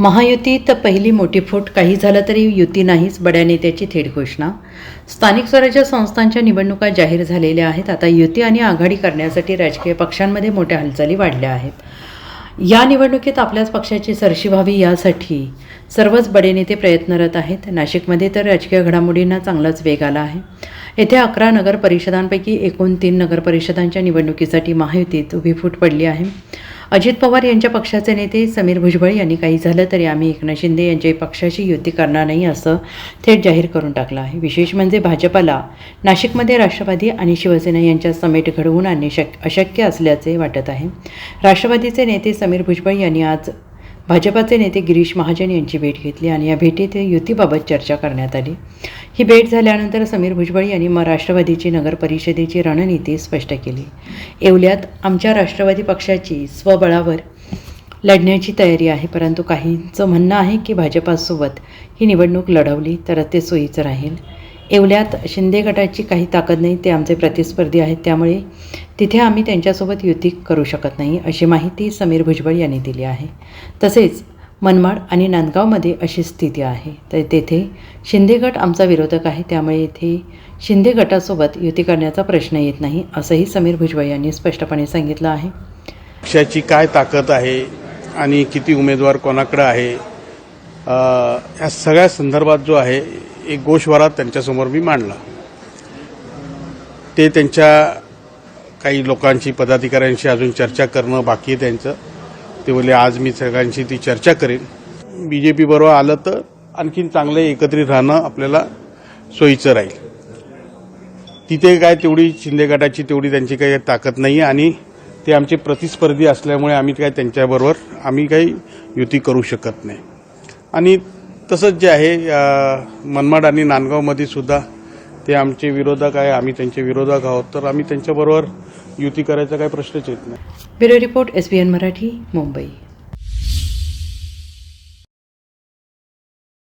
महायुतीत पहिली मोठी फूट काही झालं तरी युती नाहीच बड्या नेत्याची थेट घोषणा. स्थानिक स्वराज्य संस्थांच्या निवडणुका जाहीर झालेल्या आहेत. आता युती आणि आघाडी करण्यासाठी राजकीय पक्षांमध्ये मोठ्या हालचाली वाढल्या आहेत. या निवडणुकीत आपल्याच पक्षाची सरशी व्हावी यासाठी सर्वच बडे नेते प्रयत्नरत आहेत. नाशिकमध्ये तर राजकीय घडामोडींना चांगलाच वेग आला आहे. येथे अकरा नगर परिषदांपैकी एकूण तीन नगर परिषदांच्या निवडणुकीसाठी महायुतीत उभी फूट पडली आहे. अजित पवार यांच्या पक्षाचे नेते समीर भुजबळ यांनी काही झालं तरी आम्ही एकनाथ शिंदे यांच्या पक्षाशी युती करणार नाही असं थेट जाहीर करून टाकलं आहे. विशेष म्हणजे भाजपाला नाशिकमध्ये राष्ट्रवादी आणि शिवसेना यांच्या समेट घडवून आणणे शक अशक्य असल्याचे वाटत आहे. राष्ट्रवादीचे नेते समीर भुजबळ यांनी आज भाजपाचे नेते गिरीश महाजन यांची भेट घेतली आणि या भेटीत युतीबाबत चर्चा करण्यात आली. ही भेट झाल्यानंतर समीर भुजबळ यांनी म राष्ट्रवादीची नगर परिषदेची रणनीती स्पष्ट केली. येवल्यात आमच्या राष्ट्रवादी पक्षाची स्वबळावर लढण्याची तयारी आहे परंतु काहींचं म्हणणं आहे की भाजपासोबत ही निवडणूक लढवली तर ते सोयीचं राहील. येवल्यात शिंदे गटाची काही ताकद नाही ते आमचे प्रतिस्पर्धी आहेत त्यामुळे तिथे आम्ही त्यांच्यासोबत युती करू शकत नाही अशी माहिती समीर भुजबळ यांनी दिली आहे. तसेच मनमाड आणि नांदगावमध्ये अशी स्थिती आहे. तर तेथे शिंदे गट आमचा विरोधक आहे. त्यामुळे येथे शिंदे गटासोबत युती करण्याचा प्रश्न येत नाही असंही समीर भुजबळ यांनी स्पष्टपणे सांगितलं आहे. पक्षाची काय ताकद आहे आणि किती उमेदवार कोणाकडे आहे या सगळ्या संदर्भात जो आहे एक गोषवारा त्यांच्यासमोर मी मांडला. ते त्यांच्या काही लोकांची पदाधिकाऱ्यांशी अजून चर्चा करणं बाकी आहे त्यांचं. ते बोलले आज मी सगळ्यांशी ती चर्चा करेन. बी जे पी बरोबर आलं तर आणखीन चांगलं एकत्रित राहणं आपल्याला सोयीचं राहील. तिथे काय तेवढी शिंदे गटाची तेवढी त्यांची काही ताकद नाही आणि ते आमचे प्रतिस्पर्धी असल्यामुळे आम्ही काय त्यांच्याबरोबर आम्ही काही युती करू शकत नाही. आणि तसंच जे आहे मनमाड आणि नांदगावमध्ये सुद्धा ते आमचे विरोधक आहे आम्ही त्यांचे विरोधक आहोत. तर आम्ही त्यांच्याबरोबर युती करायचा काही प्रश्नच येत नाही. Bureau report S B N Marathi Mumbai.